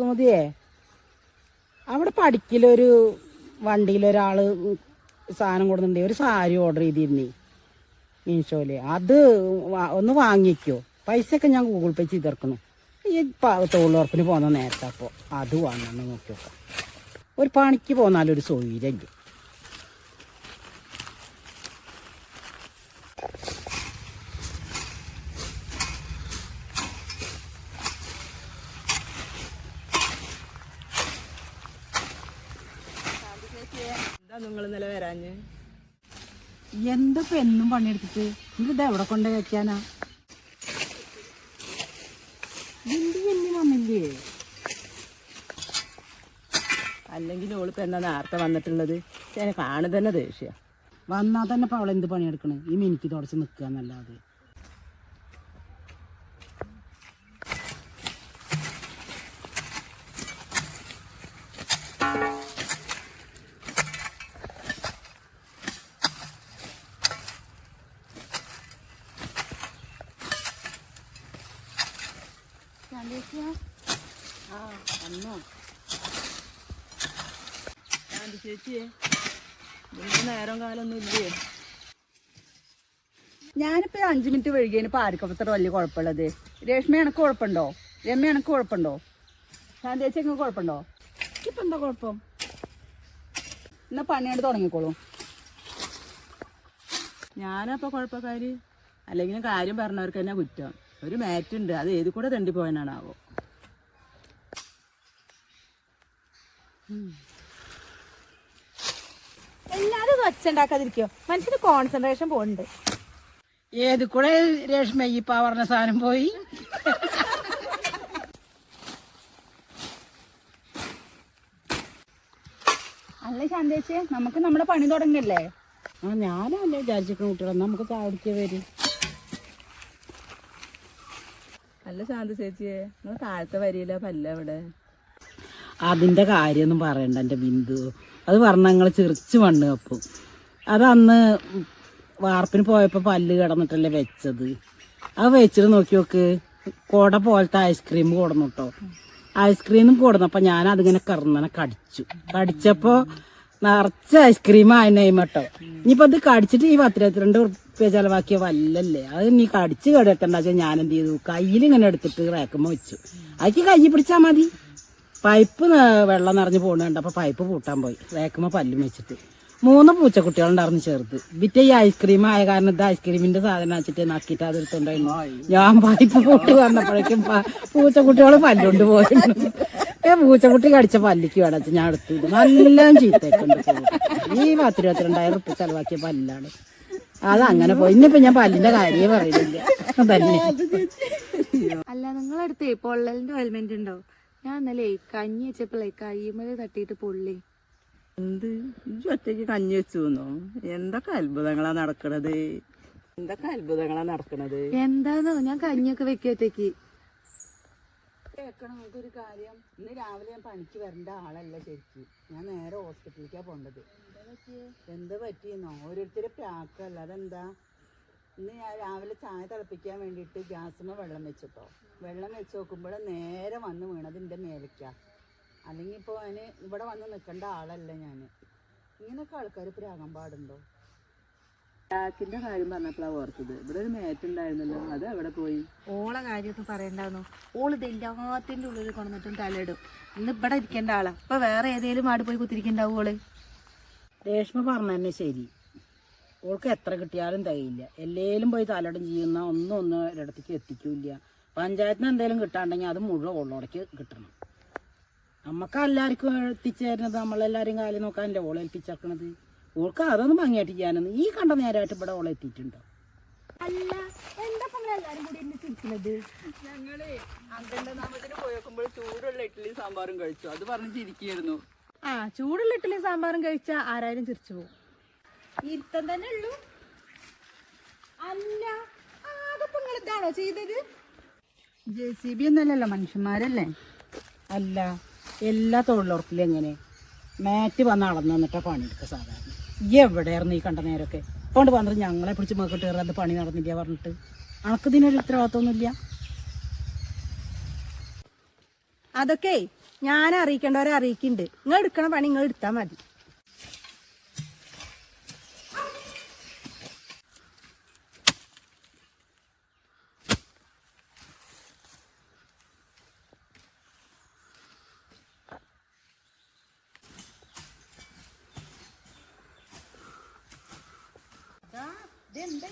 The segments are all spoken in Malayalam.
സുമതിയേ അവിടെ പഠിക്കലൊരു വണ്ടിയിലൊരാൾ സാധനം കൊടുക്കുന്നുണ്ട് ഒരു സാരി ഓർഡർ ചെയ്തിരുന്നേ മീഷോയിൽ അത് ഒന്ന് വാങ്ങിക്കോ. പൈസയൊക്കെ ഞാൻ ഗൂഗിൾ പേ ചെയ്തിറക്കണം ഈ തൊഴിലുറപ്പിന് പോകുന്ന നേരത്തെ അപ്പോൾ അത് വാങ്ങണം നോക്കി നോക്കാം ഒരു പണിക്ക് പോന്നാലൊരു സൗകര്യമില്ല. നിങ്ങൾ ഇന്നലെ വരാഞ്ഞ്? എന്നും പണിയെടുത്തിട്ട്? ഇത് എവിടെ കൊണ്ട് വെക്കാനാ? എന്നെ വന്നില്ലേ അല്ലെങ്കിൽ ഓളിപ്പോ എന്താ നേരത്തെ വന്നിട്ടുള്ളത്? കാണുക തന്നെ ദേഷ്യ. വന്നാൽ തന്നെ ഇപ്പൊ അവളെന്ത് പണിയെടുക്കണേ? ഈ മിനിക്ക് തുടച്ച് നിൽക്കുക എന്നല്ലാതെ ആ വന്നോ ചേച്ചിയെ നേരം കാലൊന്നും ഇല്ലേ? ഞാനിപ്പോ അഞ്ചു മിനിറ്റ് വഴുകിയതിന് അത്ര വലിയ കുഴപ്പമുള്ളത്. രേഷ്മ എനക്ക് കുഴപ്പമുണ്ടോ? രമ്യ എനക്ക് കുഴപ്പമുണ്ടോ? ശാന്തേച്ചി എനിക്ക് കുഴപ്പമുണ്ടോ? ഇപ്പൊ എന്താ കുഴപ്പം? എന്നാ പണിയോട് തുടങ്ങിക്കോളൂ. ഞാനപ്പോ കുഴപ്പക്കാര്. അല്ലെങ്കിൽ കാര്യം പറഞ്ഞവർക്ക് തന്നെ കുറ്റം. ഒരു മാറ്റുണ്ട്. അത് ഏത് കൂടെ തണ്ടി പോയനാണാവോ എല്ലാരും ഇത് മനുഷ്യന് കോൺസെൻട്രേഷൻ പോകുന്നുണ്ട് ഏത് കൂടെ രേഷ്മ ഈ പറഞ്ഞ സാധനം പോയി? അല്ല ശാന്തേച്ചി നമുക്ക് നമ്മുടെ പണി തുടങ്ങല്ലേ? ആ ഞാനല്ലേ വിചാരിച്ചിട്ട് കുട്ടികളെ. നമുക്ക് ചാടിക്കുക വരും. അല്ല ശാന്ത ചേച്ചിയെ നിങ്ങൾ താഴത്തെ വരിയില്ല പല്ല അവിടെ. അതിന്റെ കാര്യമൊന്നും പറയണ്ട എന്റെ ബിന്ദു. അത് പറഞ്ഞ ഞങ്ങൾ ചിറിച്ച് വണ്ണു അത് അതന്ന് വാർപ്പിന് പോയപ്പോൾ പല്ല് കിടന്നിട്ടല്ലേ വെച്ചത്. അത് വെച്ചിട്ട് നോക്കി നോക്ക് കുട പോലത്തെ ഐസ്ക്രീം കൊടുന്നു കേട്ടോ ഐസ്ക്രീമും കൊടുന്നപ്പോൾ ഞാൻ അതിങ്ങനെ കറന്നനെ കടിച്ചു. കടിച്ചപ്പോൾ നിറച്ച് ഐസ്ക്രീം ആയനേം കേട്ടോ ഇനിയിപ്പോൾ അത് കടിച്ചിട്ട് ഈ പത്തിരുപത്തിരണ്ട് ഉറുപ്പ്യ ചെലവാക്കിയ വല്ലല്ലേ? അത് നീ കടിച്ച് കടിയത്തണ്ട വെച്ചാൽ ഞാൻ എന്ത് ചെയ്തു? കയ്യിൽ ഇങ്ങനെ എടുത്തിട്ട് റേക്കുമ്പോൾ വെച്ചു. അതിക്ക് കൈ പിടിച്ചാൽ മതി. പൈപ്പ് വെള്ളം നിറഞ്ഞ് പോകണ അപ്പോൾ പൈപ്പ് പൂട്ടാൻ പോയി. റേക്കുമ്പോൾ പല്ലും വെച്ചിട്ട്. മൂന്ന് പൂച്ചക്കുട്ടികളുണ്ടായിരുന്നു ചേർത്ത് വിറ്റ ഈ ഐസ്ക്രീം ആയ കാരണം ഇത് ഐസ്ക്രീമിന്റെ സാധനം വെച്ചിട്ട് നക്കിയിട്ട് അതെടുത്തുണ്ടായിരുന്നു. ഞാൻ പൈപ്പ് പൂട്ട് വന്നപ്പോഴേക്കും പൂച്ചക്കുട്ടികൾ പല്ലുകൊണ്ട് പോയിരുന്നു. ഏ പൂച്ചക്കുട്ടി കടിച്ച പല്ലിക്ക് വേണം. ഞാൻ എടുത്തു. നല്ലോണം ചീത്തേക്കുണ്ട് ഈ പത്ത് ഇരുപത്തിരണ്ടായിരം റുപ്യ ചെലവാക്കിയ പല്ലാണ്. അത് അങ്ങനെ പോയി. ഇന്നിപ്പോ ഞാൻ പല്ലിന്റെ കാര്യമേ പറയുന്നില്ല. തന്നെ അല്ല നിങ്ങളടുത്ത് പൊള്ളലിന്റെ ഓയിൽമെന്റ് ഉണ്ടോ? ഞാൻ ഇന്നലെ കഞ്ഞി വെച്ചപ്പോഴേ കയ്യുമ്മൽ തട്ടിയിട്ട് പൊള്ളി. എന്ത്? ഇജ്ജ് ഒറ്റയ്ക്ക് കഞ്ഞി വെച്ചു എന്തൊക്കെ അത്ഭുതങ്ങളാ നടക്കണത്? എന്തൊക്കെ അത്ഭുതങ്ങളാ നടക്കണത്? എന്താന്നോ? ഞാൻ കഞ്ഞിയൊക്കെ വെക്കത്തേക്ക് കേൾക്കണം നമുക്കൊരു കാര്യം. ഇന്ന് രാവിലെ ഞാൻ പണിക്ക് വരേണ്ട ആളല്ല ശരിക്കും. ഞാൻ നേരെ ഹോസ്പിറ്റലിലേക്കാണ് പോകേണ്ടത് എന്താ പറ്റിയെന്നോ? ഓരോരുത്തരെ പ്രാക്കല്ല. അതെന്താ? ഇന്ന് ഞാൻ രാവിലെ ചായ തിളപ്പിക്കാൻ വേണ്ടിയിട്ട് ഗ്യാസിന് വെള്ളം വെച്ചിട്ടോ. വെള്ളം വെച്ച് നോക്കുമ്പോൾ നേരെ വന്ന് വീണത് എന്റെ മേലേക്ക. അല്ലെങ്കിൽ ഇപ്പോൾ അതിന് ഇവിടെ വന്ന് നിൽക്കേണ്ട ആളല്ല ഞാൻ ഇങ്ങനെയൊക്കെ ആൾക്കാർ പ്രാകാൻ പാടുണ്ടോ? ചാക്കിന്റെ കാര്യം പറഞ്ഞപ്പോഴാണ് ഓർത്തത്. ഇവിടെ ഒരു മേറ്റുണ്ടായിരുന്നല്ലോ അത് എവിടെ പോയി? ഓളെ കാര്യമൊക്കെ പറയണ്ടാവുന്നു ഓൾ ഇത് എല്ലാത്തിന്റെ ഉള്ളിൽ കൊണ്ടുവന്നിട്ടും തലയിടും. ഇന്ന് ഇവിടെ ഇരിക്കേണ്ട ആളാ. അപ്പൊ വേറെ ഏതേലും ആട് പോയി കുത്തിരിക്കണ്ടാവും ഓൾ? രേഷ്മ പറഞ്ഞ തന്നെ ശരി. ഓൾക്ക് എത്ര കിട്ടിയാലും തികയില്ല. എല്ലേലും പോയി തലടം ചെയ്യുന്ന ഒന്നും ഒന്നും ഒരിടത്തേക്ക് എത്തിക്കൂല പഞ്ചായത്തിന് എന്തെങ്കിലും കിട്ടാണ്ടെങ്കിൽ അത് മുഴുവൻ ഉള്ളോടേക്ക് കിട്ടണം. നമുക്ക് എല്ലാവർക്കും എത്തിച്ചേരുന്നത് നമ്മളെല്ലാവരും കാര്യം നോക്കാനല്ലേ ഓളെ ഏൽപ്പിച്ചേക്കണത്? ഓൾക്ക് അതൊന്നും ഭംഗിയായിട്ട് ചെയ്യാനൊന്നും ഈ കണ്ട നേരമായിട്ട് ഇവിടെ ഓളെ എത്തിയിട്ടുണ്ടോ? അല്ല എന്താ എല്ലാരും കൂടി എന്നെ ചിരിക്കുന്നത് ഞങ്ങൾ അങ്കന്റെ നാമത്തിന് പോയേക്കുമ്പോൾ ചൂടുള്ള ഇഡ്ഡലിയും സാമ്പാറും കഴിച്ചു. അത് പറഞ്ഞ് ചിരിക്കായിരുന്നു ആ ചൂടുള്ള ഇഡ്ഡലിയും സാമ്പാറും കഴിച്ചാൽ ആരായാലും ചിരിച്ചു പോകും. ഇരുത്തം തന്നെ ഉള്ളൂ. അല്ല ആകെ നിങ്ങൾ ഇതാണോ ചെയ്തത്? ജെ സി ബി ഒന്നല്ലല്ലോ മനുഷ്യന്മാരല്ലേ? അല്ല എല്ലാ തൊഴിലുറപ്പിലും എങ്ങനെ? മാറ്റ് വന്ന് അളന്ന് നിന്നിട്ടാ പണിയെടുക്കുക സാധാരണ. ഈ എവിടെയായിരുന്നു ഈ കണ്ട നേരമൊക്കെ? അതുകൊണ്ട് പറഞ്ഞത് ഞങ്ങളെ പിടിച്ച് മേക്കിട്ട് അത് പണി നടന്നില്ല പറഞ്ഞിട്ട്. അണക്ക് ഇതിനൊരു ഉത്തരവാദിത്തമൊന്നുമില്ല അതൊക്കെ ഞാൻ അറിയിക്കേണ്ടവരെ അറിയിക്കുന്നുണ്ട്. നിങ്ങൾ എടുക്കണ പണി നിങ്ങൾ എടുത്താൽ മതി. ഇതെന്താ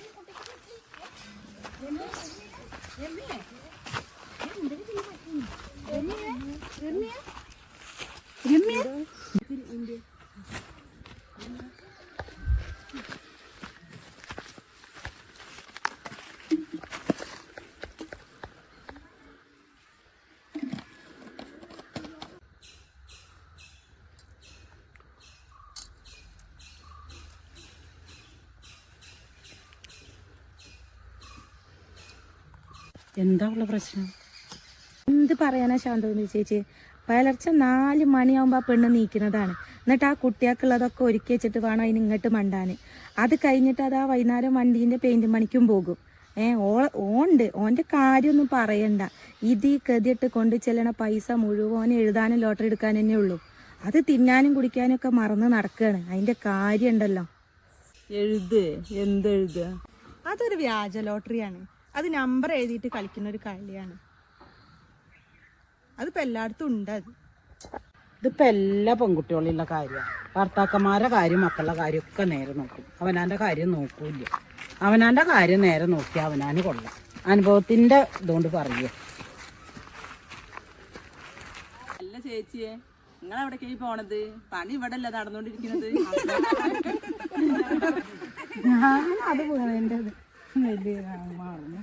എന്താ ഉള്ള പ്രശ്നം? എന്ത് പറയാനാ ശാന്തോന്നി ചേച്ചി? പുലർച്ചെ നാല് മണിയാവുമ്പോൾ ആ പെണ്ണ് നീക്കുന്നതാണ്. എന്നിട്ട് ആ കുട്ടികൾക്കുള്ളതൊക്കെ ഒരുക്കി വെച്ചിട്ട് വേണം അതിന് ഇങ്ങോട്ട് മണ്ടാൻ അത് കഴിഞ്ഞിട്ട് അത് ആ വൈകുന്നേരം വണ്ടീന്റെ പെയിന്റ് പണിക്കും പോകും. ഏ ഓ ഓണ്ട്. ഓന്റെ കാര്യമൊന്നും പറയണ്ട. ഇത് ഈ കതിയിട്ട് കൊണ്ട് ചെല്ലണ പൈസ മുഴുവൻ എഴുതാനും ലോട്ടറി എടുക്കാൻ തന്നെ ഉള്ളൂ. അത് തിന്നാനും കുടിക്കാനും ഒക്കെ മറന്ന് നടക്കുകയാണ് അതിന്റെ കാര്യം ഉണ്ടല്ലോ എഴുത്. എന്തെഴുതുക അതൊരു വ്യാജ ലോട്ടറിയാണ് അത് നമ്പർ എഴുതിയിട്ട് കളിക്കുന്ന ഒരു കളിയാണ്. അതിപ്പോൾ എല്ലായിടത്തും ഉണ്ട് അത്. ഇതിപ്പോ എല്ലാ പെൺകുട്ടികളുള്ള കാര്യമാണ്. ഭർത്താക്കന്മാരുടെ കാര്യം മക്കളുടെ കാര്യം ഒക്കെ നേരെ നോക്കും. അവനാന്റെ കാര്യം നോക്കൂല അവനാന്റെ കാര്യം നേരെ നോക്കി അവനാന് കൊള്ളാം. അനുഭവത്തിന്റെ ഇതുകൊണ്ട് പറയുക അല്ല ചേച്ചിയെ നിങ്ങൾ എവിടേക്കായി പോണത്? പണി ഇവിടെ അല്ല നടന്നുകൊണ്ടിരിക്കുന്നത്? ഞാൻ അത് വേണ്ടത് വലിയ മറന്നു